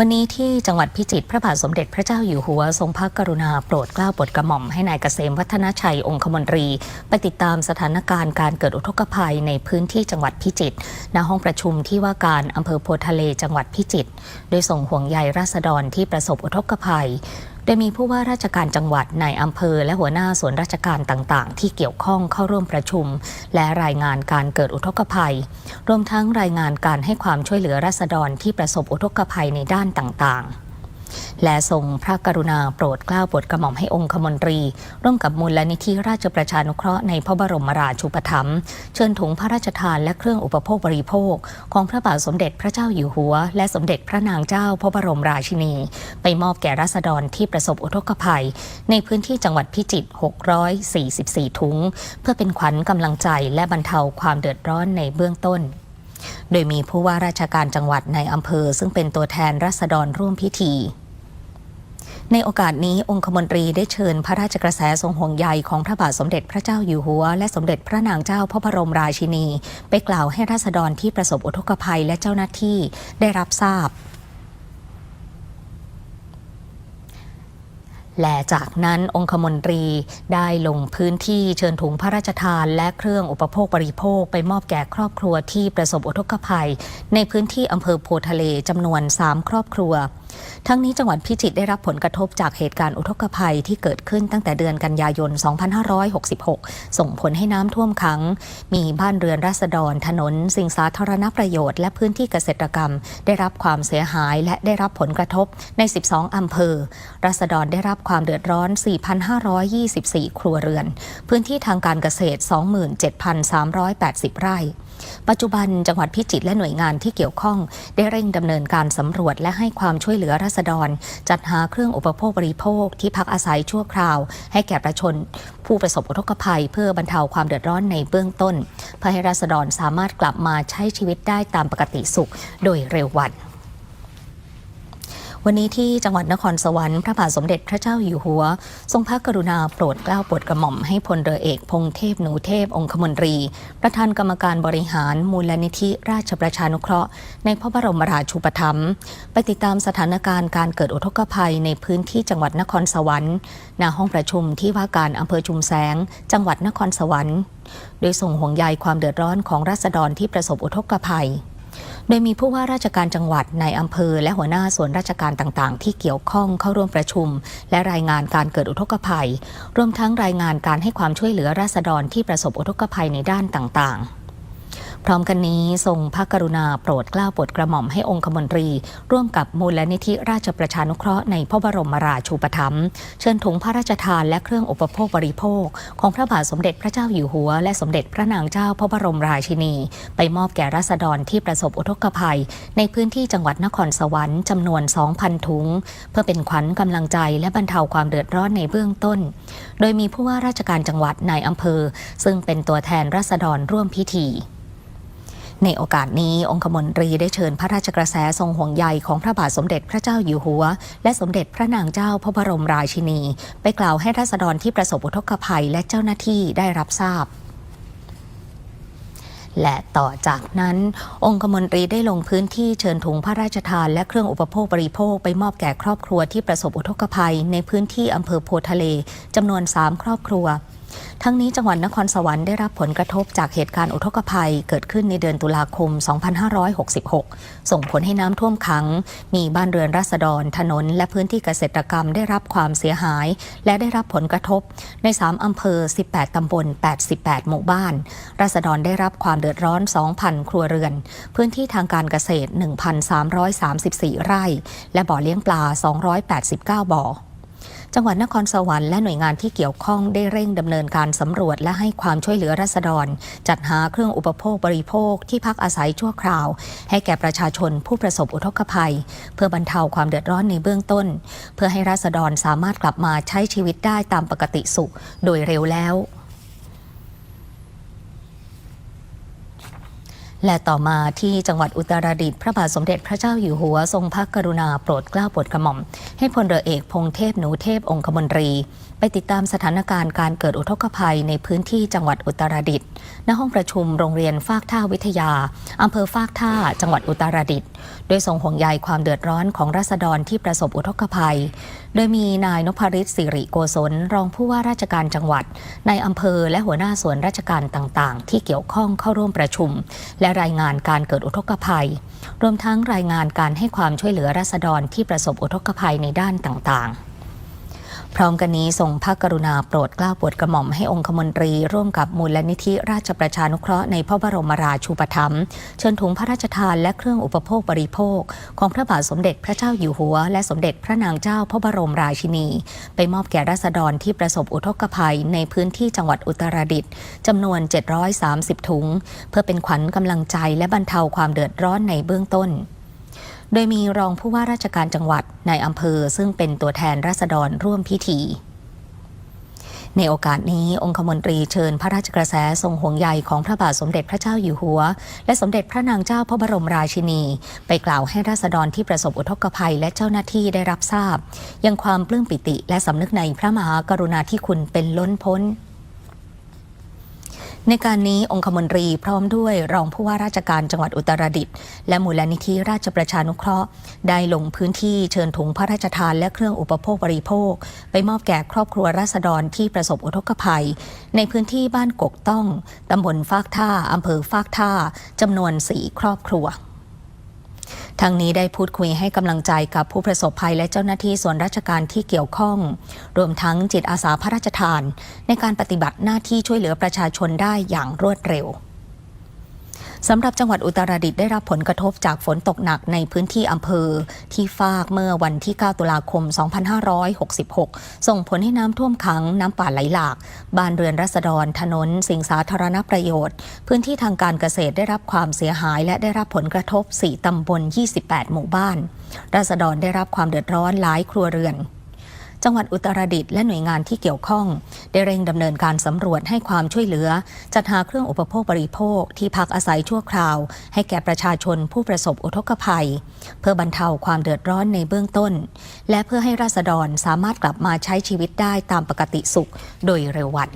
วันนี้ที่จังหวัดพิจิตรพระบาทสมเด็จพระเจ้าอยู่หัวทรงพระกรุณาโปรดเกล้าโปรดกระหม่อมให้นายเกษมวัฒนชัยองคมนตรี ไปติดตามสถานการณ์การเกิดอุทกภัยในพื้นที่จังหวัดพิจิตรณห้องประชุมที่ว่าการอำเภอโพทะเลจังหวัดพิจิตรโดยส่งห่วงใยราษฎรที่ประสบอุทกภัย ดยมีผู้ว่าราชการจังหวัดในอำเภอ และหัวหน้าส่วนราชการต่างๆ ที่เกี่ยวข้องเข้าร่วมประชุม และรายงานการเกิดอุทกภัย รวมทั้งรายงานการให้ความช่วยเหลือราษฎรที่ประสบอุทกภัยในด้านต่างๆ และทรงพระกรุณาโปรดเกล้าโปรดกระหม่อมให้องคมนตรี ร่วมกับมูลลนิธิราชประชานุเคราะห์ในพระบรมราชูปถัมภ์เชิญถุงพระราชทานและเครื่องอุปโภคบริโภค ของพระบาทสมเด็จพระเจ้าอยู่หัว และสมเด็จพระนางเจ้าพระบรมราชินี ไปมอบแก่ราษฎรที่ประสบอุทกภัย ในพื้นที่จังหวัดพิจิตร 644 ถุง เพื่อเป็นขวัญกำลังใจและบรรเทาความเดือดร้อนในเบื้องต้นโดยมีผู้ว่าราชการจังหวัดในอำเภอ ซึ่งเป็นตัวแทนราษฎรร่วมพิธี ในโอกาสนี้องคมนตรีได้เชิญพระราชกระแสทรงห่วงใยของพระบาทสมเด็จพระเจ้าอยู่หัว และสมเด็จพระนางเจ้าพระบรมราชินี ไปกล่าวให้ราษฎรที่ประสบอุทกภัยและเจ้าหน้าที่ได้รับทราบ และจากนั้นองคมนตรีได้ลงพื้นที่เชิญถุงพระราชทาน และเครื่องอุปโภคบริโภคไปมอบแก่ครอบครัวที่ประสบอุทกภัย ในพื้นที่อำเภอโพทะเลจำนวน 3 ครอบครัวทั้งนี้จังหวัดพิจิตรได้รับผลกระทบจากเหตุการณ์อุทกภัยที่เกิดขึ้นตั้งแต่เดือนกันยายน 2566 ส่งผลให้น้ำท่วมขัง มีบ้านเรือนราษฎร ถนน สิ่งสาธารณประโยชน์ และพื้นที่เกษตรกรรม ได้รับความเสียหายและได้รับผลกระทบใน 12 อำเภอ ราษฎรได้รับความเดือดร้อน 4,524 ครัวเรือน พื้นที่ทางการเกษตร 27,380 ไร่ ปัจจุบันจังหวัดพิจิตรและหน่วยงานที่เกี่ยวข้อง ได้เร่งดำเนินการสำรวจและให้ความช่วยเหลือราษฎร จัดหาเครื่องอุปโภคบริโภคที่พักอาศัยชั่วคราว ให้แก่ประชาชน ผู้ประสบอุทกภัย เพื่อบรรเทาความเดือดร้อนในเบื้องต้น เพื่อให้ราษฎรสามารถกลับมาใช้ชีวิตได้ตามปกติสุข โดยเร็ววัน วันนี้ที่จังหวัดนครสวรรค์พระบาทสมเด็จพระเจ้าอยู่หัว ทรงพระกรุณาโปรดเกล้าโปรดกระหม่อมให้พลเรือเอกพงเทพหนูเทพองคมนตรี ประธานกรรมการบริหารมูลนิธิราชประชานุเคราะห์ ในพระบรมราชูปถัมภ์ไปติดตามสถานการณ์การเกิดอุทกภัยในพื้นที่จังหวัดนครสวรรค์ณห้องประชุมที่ว่าการอำเภอชุมแสง จังหวัดนครสวรรค์ โดยส่งห่วงใยความเดือดร้อนของราษฎรที่ประสบอุทกภัย โดยมีผู้ว่าราชการจังหวัดในอำเภอ และหัวหน้าส่วนราชการต่างๆ ที่เกี่ยวข้องเข้าร่วมประชุม และรายงานการเกิดอุทกภัย รวมทั้งรายงานการให้ความช่วยเหลือราษฎรที่ประสบอุทกภัยในด้านต่างๆ พร้อมกันนี้ทรงพระกรุณาโปรดเกล้าโปรดกระหม่อมให้องคมนตรี ร่วมกับมูลนิธิราชประชานุเคราะห์ในพระบรมราชูปถัมภ์เชิญถุงพระราชทานและเครื่องอุปโภคบริโภค ของพระบาทสมเด็จพระเจ้าอยู่หัว และสมเด็จพระนางเจ้าพระบรมราชินี ไปมอบแก่ราษฎรที่ประสบอุทกภัย ในพื้นที่จังหวัดนครสวรรค์จำนวน 2,000 ถุง เพื่อเป็นขวัญกำลังใจและบรรเทาความเดือดร้อนในเบื้องต้น โดยมีผู้ว่าราชการจังหวัดในอำเภอ ซึ่งเป็นตัวแทนราษฎรร่วมพิธี ในโอกาสนี้องคมนตรีได้เชิญพระราชกระแสทรงห่วงใยของพระบาทสมเด็จพระเจ้าอยู่หัว และสมเด็จพระนางเจ้าพระบรมราชินี ไปกล่าวให้ราษฎรที่ประสบอุทกภัยและเจ้าหน้าที่ได้รับทราบและต่อจากนั้น องคมนตรีได้ลงพื้นที่เชิญถุงพระราชทานและเครื่องอุปโภคบริโภคไปมอบแก่ครอบครัวที่ประสบอุทกภัย ในพื้นที่อำเภอโพทะเลจำนวน 3 ครอบครัว ทั้งนี้จังหวัดนครสวรรค์ได้รับผลกระทบจากเหตุการณ์อุทกภัยเกิดขึ้นในเดือนตุลาคม 2566 ส่งผลให้น้ำท่วมขัง มีบ้านเรือนราษฎร ถนน และพื้นที่เกษตรกรรมได้รับความเสียหาย และได้รับผลกระทบ ใน 3 อำเภอ 18 ตำบล 88 หมู่บ้าน ราษฎรได้รับความเดือดร้อน 2,000 ครัวเรือน พื้นที่ทางการเกษตร 1,334 ไร่ และบ่อเลี้ยงปลา 289 บ่อ จังหวัดนครสวรรค์และหน่วยงานที่เกี่ยวข้องได้เร่งดำเนินการสำรวจและให้ความช่วยเหลือราษฎร จัดหาเครื่องอุปโภคบริโภคที่พักอาศัยชั่วคราว ให้แก่ประชาชนผู้ประสบอุทกภัย เพื่อบรรเทาความเดือดร้อนในเบื้องต้น เพื่อให้ราษฎรสามารถกลับมาใช้ชีวิตได้ตามปกติสุข โดยเร็วแล้ว และต่อมาที่จังหวัดอุตรดิตถ์พระบาทสมเด็จพระเจ้าอยู่หัวทรงพระกรุณาโปรดเกล้าโปรดกระหม่อม ให้พลเรือเอกพงเทพหนูเทพองคมนตรี ไปติดตามสถานการณ์การเกิดอุทกภัยในพื้นที่จังหวัดอุตรดิตถ์ณห้องประชุมโรงเรียนฟากท่าวิทยาอำเภอฟากท่า จังหวัดอุตรดิตถ์ ด้วยทรงห่วงใยความเดือดร้อนของรัษฎรที่ประสบอุทกภัย โดยมีนายนพริศสิริโกศลรองผู้ว่าราชการจังหวัด ในอำเภอและหัวหน้าส่วนราชการต่างๆ ที่เกี่ยวข้องเข้าร่วมประชุม และรายงานการเกิดอุทกภัย รวมทั้งรายงานการให้ความช่วยเหลือรัษฎรที่ประสบอุทกภัยในด้านต่างๆ พร้อมกันนี้ทรงพระกรุณาโปรดเกล้าโปรดกระหม่อมให้องคมนตรี ร่วมกับมูลนิธิราชประชานุเคราะห์ในพระบรมราชูปถัมภ์เชิญถุงพระราชทานและเครื่องอุปโภคบริโภค ของพระบาทสมเด็จพระเจ้าอยู่หัว และสมเด็จพระนางเจ้าพระบรมราชินี ไปมอบแก่ราษฎรที่ประสบอุทกภัยในพื้นที่จังหวัดอุตรดิตถ์จำนวน 730 ถุง เพื่อเป็นขวัญกำลังใจและบรรเทาความเดือดร้อนในเบื้องต้น โดยมีรองผู้ว่าราชการจังหวัดในอำเภอ ซึ่งเป็นตัวแทนราษฎรร่วมพิธี ในโอกาสนี้องคมนตรีเชิญพระราชกระแสทรงห่วงใยของพระบาทสมเด็จพระเจ้าอยู่หัว และสมเด็จพระนางเจ้าพระบรมราชินี ไปกล่าวให้ราษฎรที่ประสบอุทกภัยและเจ้าหน้าที่ได้รับทราบ ยังความปลื้มปิติและสำนึกในพระมหากรุณาธิคุณเป็นล้นพ้น ในการนี้องคมนตรีพร้อมด้วยรองผู้ว่าราชการจังหวัดอุตรดิตถ์และมูลนิธิราชประชานุเคราะห์ ได้ลงพื้นที่เชิญถุงพระราชทานและเครื่องอุปโภคบริโภค ไปมอบแก่ครอบครัวราษฎรที่ประสบอุทกภัย ในพื้นที่บ้านกกต้องตำบลฟากท่าอำเภอฟากท่าจำนวนสี่ครอบครัว ทางนี้ได้พูดคุยให้กำลังใจกับผู้ประสบภัยและเจ้าหน้าที่ส่วนราชการที่เกี่ยวข้อง รวมทั้งจิตอาสาพระราชทาน ในการปฏิบัติหน้าที่ช่วยเหลือประชาชนได้อย่างรวดเร็ว สำหรับจังหวัดอุตรดิตถ์ได้รับผลกระทบจากฝนตกหนักในพื้นที่อำเภอ ที่ฟากเมื่อวันที่ 9 ตุลาคม 2566 ส่งผลให้น้ำท่วมขังน้ำป่าไหลหลาก บ้านเรือนรัษฎร ถนน สิ่งสาธารณประโยชน์ พื้นที่ทางการเกษตรได้รับความเสียหาย และได้รับผลกระทบ 4 ตำบล 28 หมู่บ้าน รัษฎรได้รับความเดือดร้อนหลายครัวเรือน จังหวัดอุตรดิตถ์และหน่วยงานที่เกี่ยวข้อง ได้เร่งดำเนินการสำรวจให้ความช่วยเหลือ จัดหาเครื่องอุปโภคบริโภคที่พักอาศัยชั่วคราว ให้แก่ประชาชนผู้ประสบอุทกภัย เพื่อบรรเทาความเดือดร้อนในเบื้องต้น และเพื่อให้ราษฎรสามารถกลับมาใช้ชีวิตได้ตามปกติสุขโดยเร็ววัน